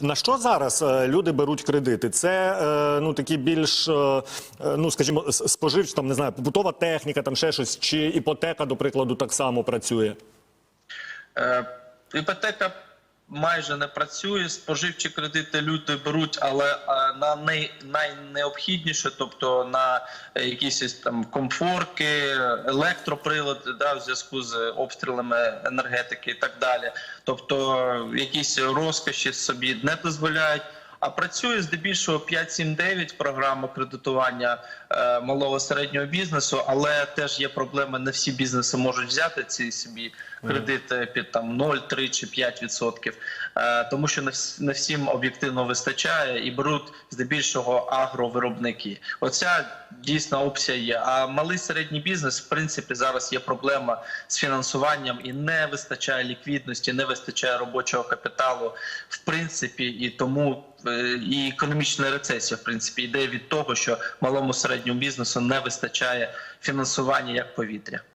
На що зараз е, люди беруть кредити? Це е, ну такі більш, е, ну скажімо, споживч, там не знаю, побутова техніка, там ще щось, чи іпотека, до прикладу, так само працює. Іпотека майже не працює. Споживчі кредити люди беруть, але на най, найнеобхідніше, тобто на якісь там комфорки, електроприлади, да, в зв'язку з обстрілами енергетики і так далі. Тобто якісь розкоші собі не дозволяють. А працює здебільшого 5-7-9 програма кредитування е, малого середнього бізнесу, але теж є проблеми. Не всі бізнеси можуть взяти ці собі кредити під там 0, 3 чи 5 відсотків, е, тому що не, не всім об'єктивно вистачає і беруть здебільшого агровиробники. Оця дійсна опція є. А малий середній бізнес, в принципі, зараз є проблема з фінансуванням і не вистачає ліквідності, не вистачає робочого капіталу, в принципі, і тому і економічна рецесія, в принципі, йде від того, що малому середньому бізнесу не вистачає фінансування як повітря.